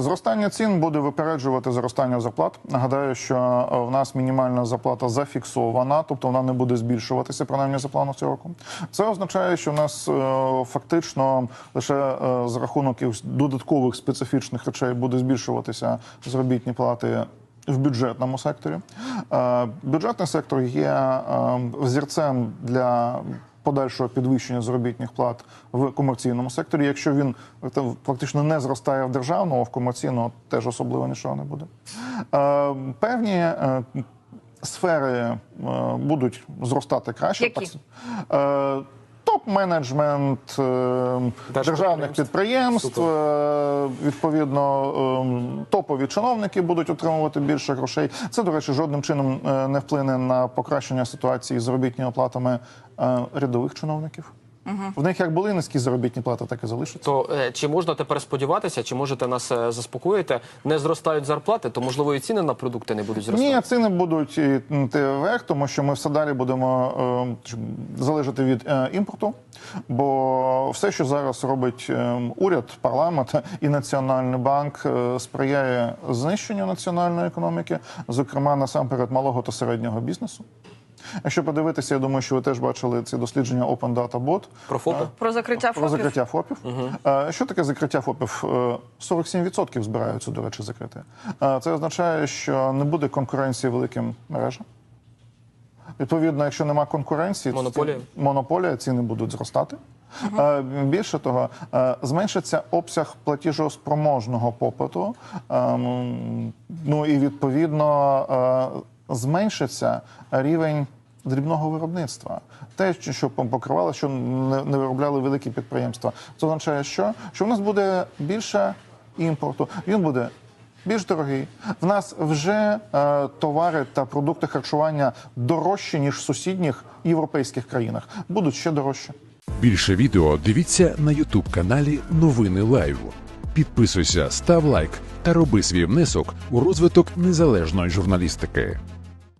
Зростання цін буде випереджувати зростання зарплат. Нагадаю, що е, в нас мінімальна зарплата зафіксована, тобто вона не буде збільшуватися, принаймні за планом цього року. Це означає, що в нас е, фактично лише е, за рахунок додаткових специфічних речей буде збільшуватися заробітні плати. В бюджетному секторі бюджетний сектор є взірцем для подальшого підвищення заробітних плат в комерційному секторі. Якщо він е, фактично не зростає в державному, а в комерційному теж особливо нічого не буде. Е, Певні е, сфери е, будуть зростати краще. Які? Е, Топ-менеджмент е, державних підприємств, е, відповідно, е, топові чиновники будуть отримувати більше грошей. Це, до речі, жодним чином не вплине на покращення ситуації з заробітними платами е, рядових чиновників. В них як були низькі заробітні плати, так і залишаться. То е, чи можна тепер сподіватися, чи можете нас е, заспокоїти? Не зростають зарплати, то можливо і ціни на продукти не будуть зростати. Ні, ціни будуть йти вверх, тому що ми все далі будемо е, залежати від е, імпорту. Бо все, що зараз робить е, уряд, парламент і Національний банк, е, сприяє знищенню національної економіки, зокрема насамперед малого та середнього бізнесу. Якщо подивитися, я думаю, що ви теж бачили ці дослідження Open Data Bot. Про ФОПи? Про закриття ФОПів. Про закриття ФОПів. Е, Що таке закриття ФОПів? Е, 47% збираються, до речі, закрити. Е, Це означає, що не буде конкуренції великим мережам. Відповідно, якщо нема конкуренції, Монополія. ці- монополія ціни будуть зростати. Е, Більше того, е, зменшиться обсяг платіжоспроможного попиту. Ем, Ну і відповідно е, зменшиться рівень дрібного виробництва. Те, що покривало, що не виробляли великі підприємства. Це означає, що? Що в нас буде більше імпорту. Він буде більш дорогий. В нас вже е, товари та продукти харчування дорожчі ніж в сусідніх європейських країнах. Будуть ще дорожче. Більше відео дивіться на Ютуб каналі Новини Лайв. Підписуйся, став лайк та роби свій внесок у розвиток незалежної журналістики.